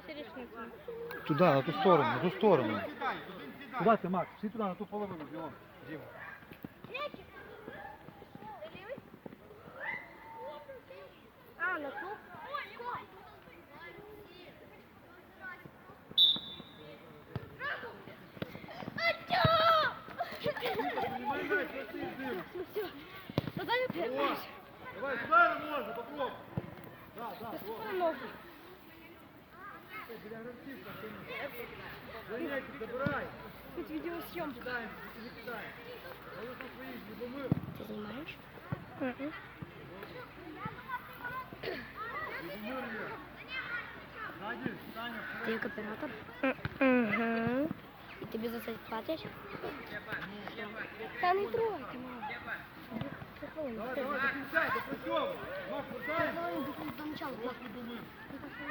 Ось річницю. Туди, на ту сторону, на ту сторону. Куди ти, Макс? Всі туди, на ту половину, бігом. Діма. А, на клуб? Ну дай Давай, опять. давай, сюди можна, попробуй. Да, да, Наступай Ти знімаєш? Любомир є. Ззаді, Саня. Ти як оператор? Угу. І тобі за це платять? Та не трогайте, мама. Це хвилину. Давай, давай, до кінця, допрацьовуй. Макс, вертаємо. До начала. Ось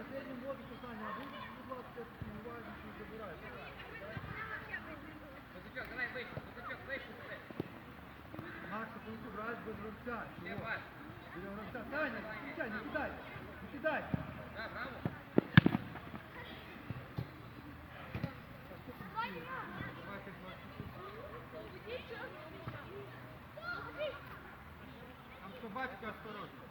последнем лобике, Саня, а вы, будь ласка, не важно, что забираешь. Макс, ты будешь брать без гравца. Чего? Без гравца. Саня, не кидай, не кидай. Не кидай. Там собачка осторожно.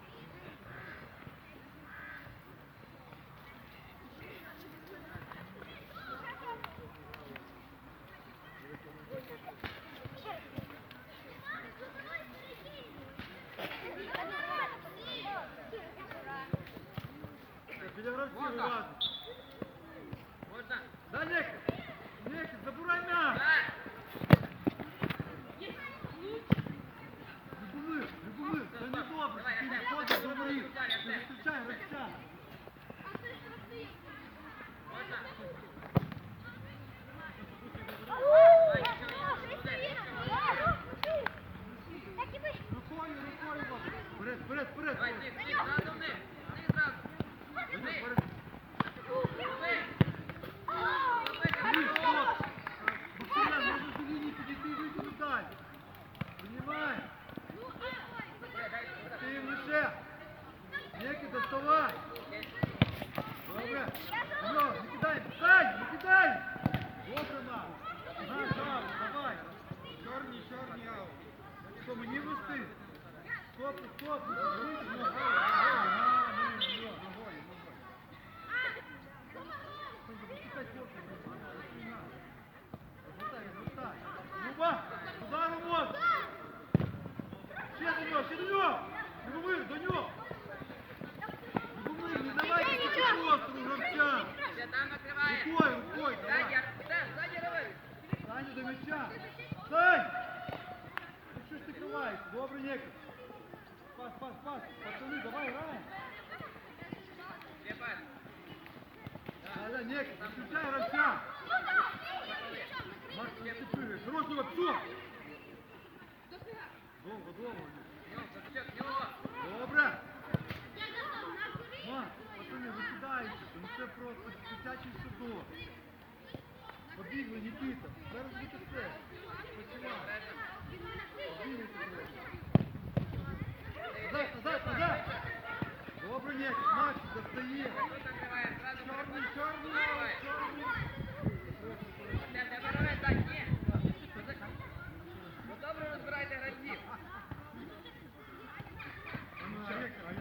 Саня до м'яча! Сань! Ну що ж ти ховаєшся? Добре, Нєкер! Пас, пас, пас! Пацани, давай, граємо! Аля, Нєкер, включай гравця! Макс, не прыгай! Хорошого, псу! Довго, довго! Добре! Макс, пацани, ви кидаєте, ну це просто дитячий садок. Побігли, Нікіта, зараз буде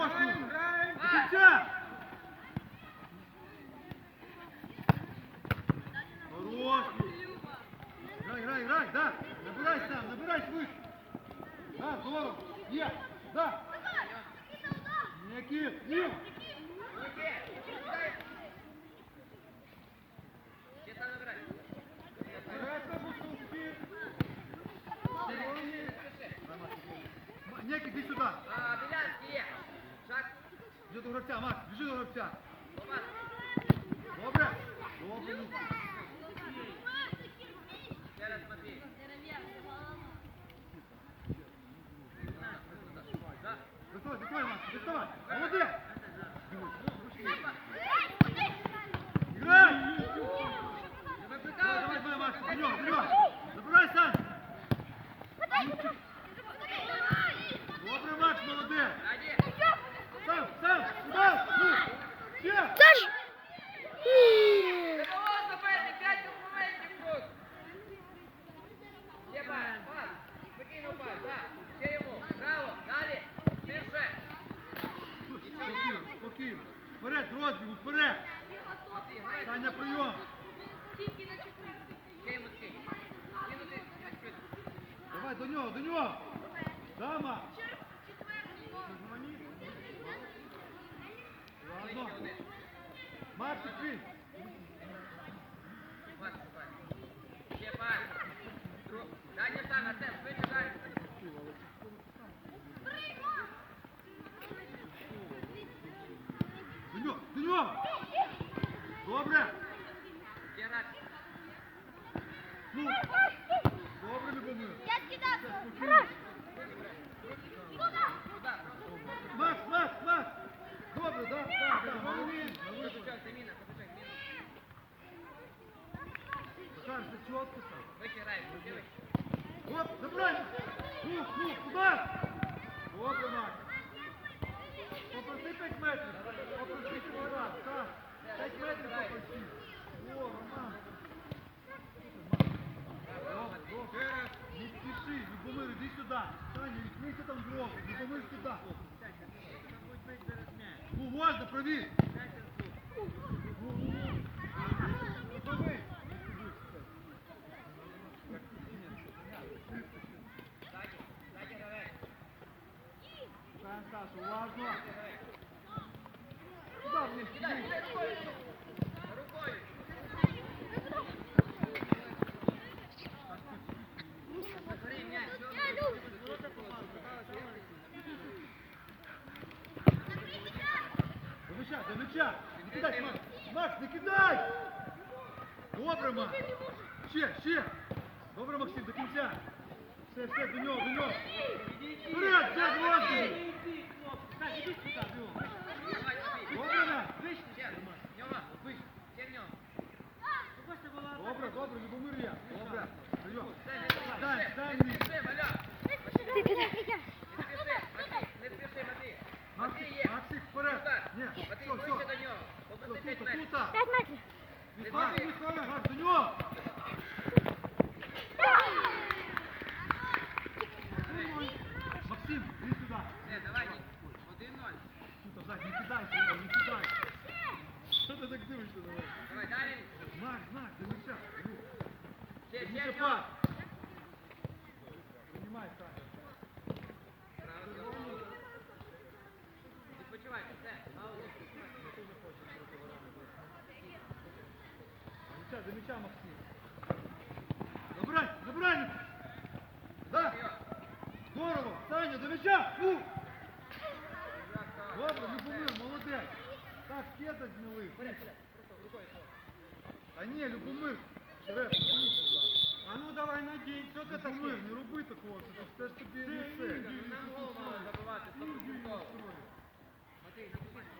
Марко, ну Хорош! Некий, иди сюда. А, Белянский, шаг Біжи до гравця, Макс, біжи до гравця. Добре? Добре. Зараз Матвій. Доставай, доставай, Макс, доставай. Молодець. Играй! Давай, давай, Макс, вперед, вперед. Забирай, Сан. Добре, Макс, молодець. Даже... Нет. там зробив, не помиш туди. Уважно, провір! до мяча. Не кидай, Макс. Макс, не кидай! Добре, Макс. Ще, ще. Добре, Максим, до кінця. Все, все, до нього, до нього. Вперед, все, зробити. Добре, Макс. Добре, добре, Любомир я. Добре. Дай, дай мені. Пять метров. Пять метров. Виталий, Виталий, до него! мяча, Максим. Забирай, забирай! Да! Здорово! Саня, до мяча! У! Добре, не помив, молодець! Так, кета зняли. Та ні, Любомир. А ну давай надій, що ти так Любомир, не роби такого, це ж все ж тобі не все. Нам голову треба забивати, щоб Матвій, запиши.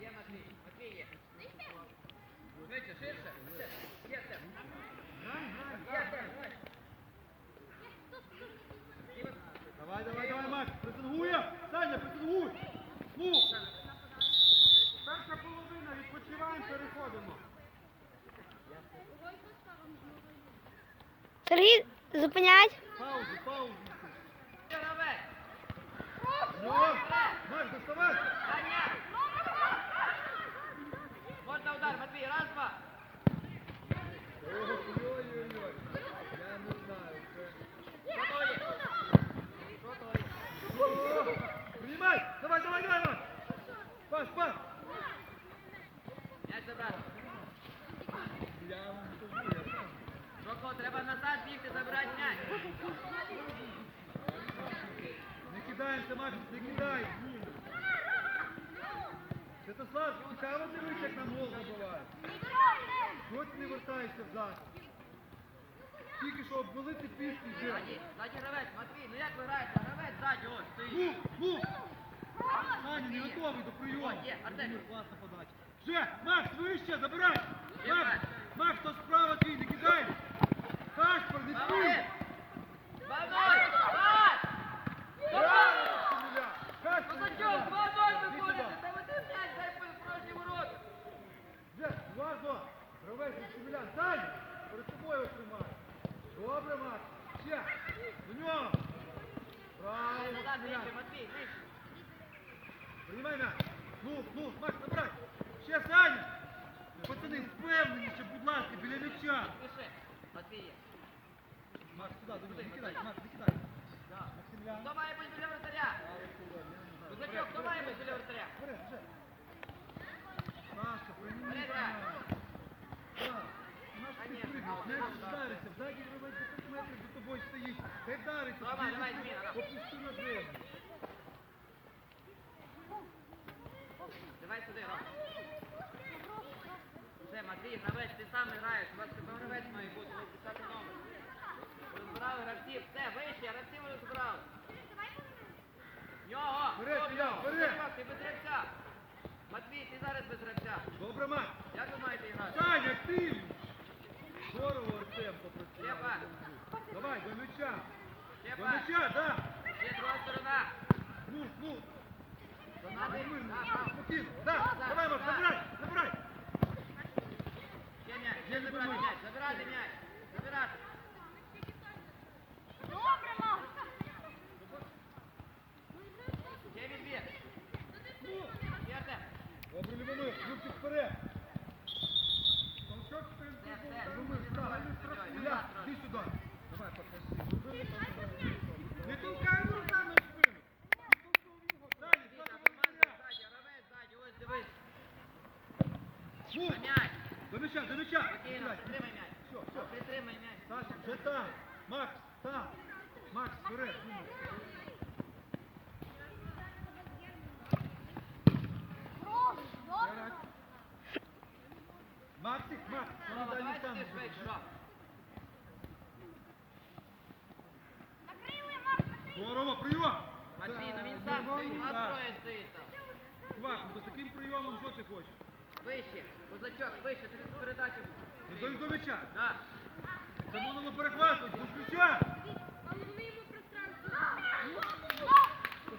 Є Матвій. Давай, давай, давай, Макс, пресингує! Саня, пресингуй! Ну! Перша половина, відпочиваємо, переходимо. Сергій, зупинять. Паузу, паузу. Ну, Макс, доставай! Саня. Можна удар, Матвій, раз, два. Ой-ой-ой, я не знаю, це... Що то є? Що то є? Принимай! Давай, давай, давай, давай! Пас, пас! М'яч забрати. Я вам скажу, я сам. Жoko, треба назад бігти, забирати м'яч. Не кидаємося, Макс, не кидай! Святослав, цікаво дивись, як нам гол забивають. Чого ти не вертаєшся взад? Тільки що обвалити піску вже. Ззаді, ззаді гравець, Матвій, ну як ви граєте? Гравець ззаді, ось, стоїть. Ну, ну! Саня, не готовий до прийому. О, є, Артем. Класна подача. Вже, Макс, вище, забирай! Є, Макс, Макс. Макс, то справа твій, не кидай! Кашпер, не Молодець. стій! Два-ноль, пас! Браво, Семеля! Кашпер, Козачок, сюди. уважно! Гравець від Семеля, Саня, перед тобою тримай. Добре, Макс, ще, до нього. Правильно, Назад, Семеля. нижче, Матвій, нижче. Приймай м'яч. Ну, ну, Макс, набирай. Ще Саня. Пацани, впевненіше, будь ласка, біля м'яча. Пиши. Матвій є. Макс, сюди, до нього, не кидай, Макс, не кидай. Да. Максимлян. Хто має бути біля вратаря? Козачок, хто має бути біля вратаря? Давай сюди, Ром. Все, Матвій, гравець, ти сам граєш. У вас тепер гравець має бути, ви 10 номер. Розбирали гравців, все, вище, гравців розбирали. Нього! Бери, бери. Ти без гравця. Матвій, ти зараз без гравця. Добре, Макс. Як ви маєте грати? Саня, активно. Здорово, Артем, попрацював. Степа, Давай, до м'яча. До Степа, м'яча, да. є друга сторона. Ну, ну. Донати, Мирно, да, да. спокійно. Да, давай, Макс, забирай, забирай. Ще м'яч, Я ще не забирати думаю. м'яч, забирати м'яч, забирати. До м'яча, до м'яча. Спокійно, Сідай. притримай м'яч. Все, все. Притримай м'яч. Саша, вже там. Макс, там. Макс, вперед. Дима. Вперед. Максик, Макс, Рома, вони давай далі там. сюди швидше, Ром. Здорово, прийом. Матвій, ну він Так, сам стоїть, нормально, нас так. троє стоїть там. Чувак, ну з таким прийомом що ти хочеш? Вище, козачок, вище, ти тут передачу. До, до м'яча. Да. Це можна перехватувати, до м'яча.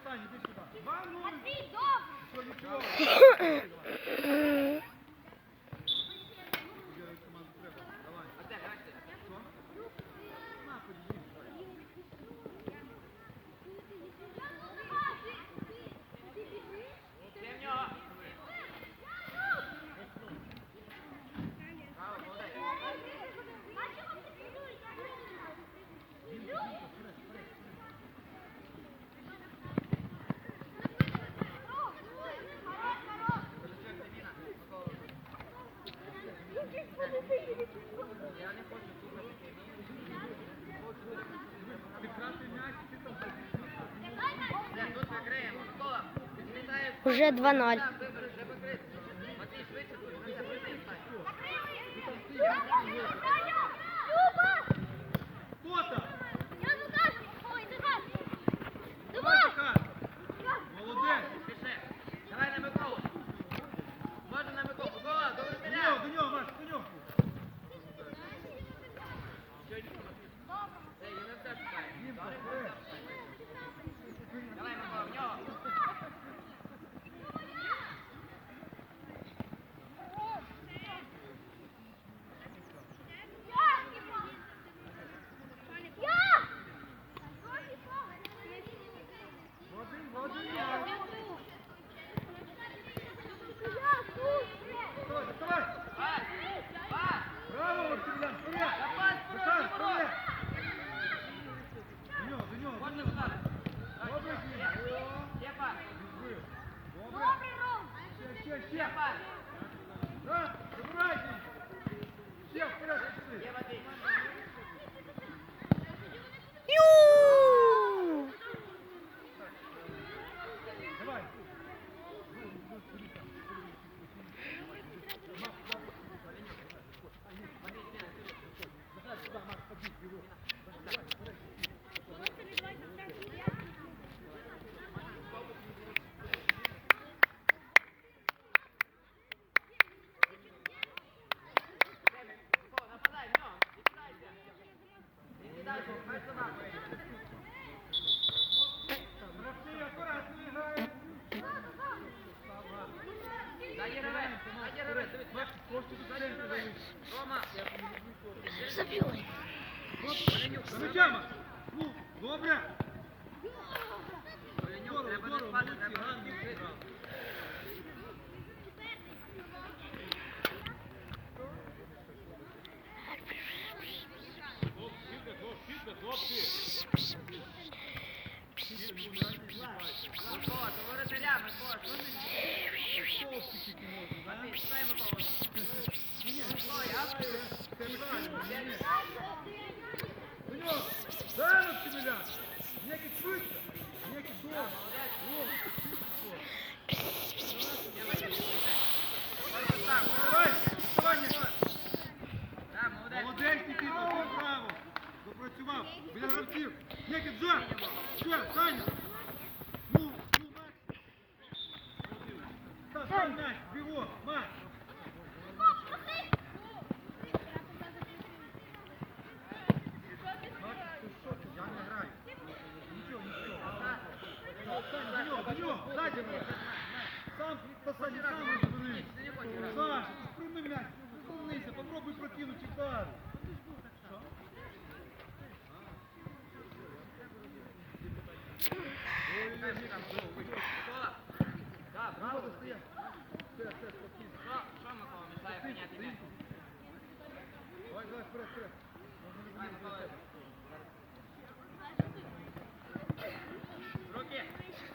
Сань, іди сюди. Два нуль. Що, нічого. Уже 2-0. Зараз, Кемелян, некий швидко, некий довго.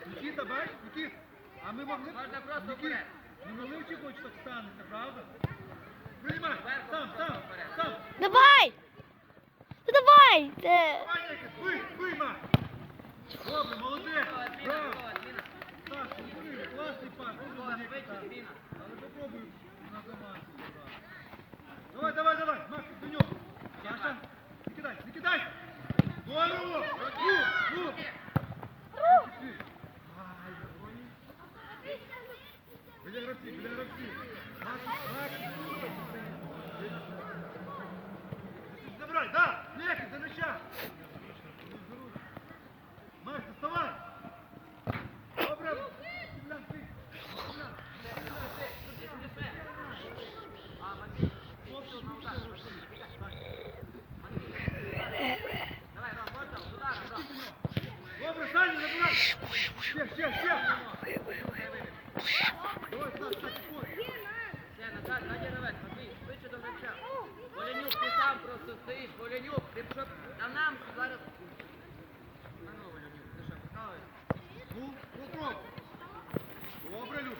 Никита, бач, Никит, а ми могли... Можна просто вперед. Ну, Не могли очікувати, що встанете, правда? Приймай, сам, сам, сам. Давай! Давай! Давай, Никит, ви, ви, Макс! Добре, молодець! Браво! Так, класний пас. Але попробуй на команду. Воленюк, ти сам просто стоїш, Воленюк, ти що на нам зараз. Ану, Воленюк, ти що, поставив? Ну, попробуй. Добре, Люк.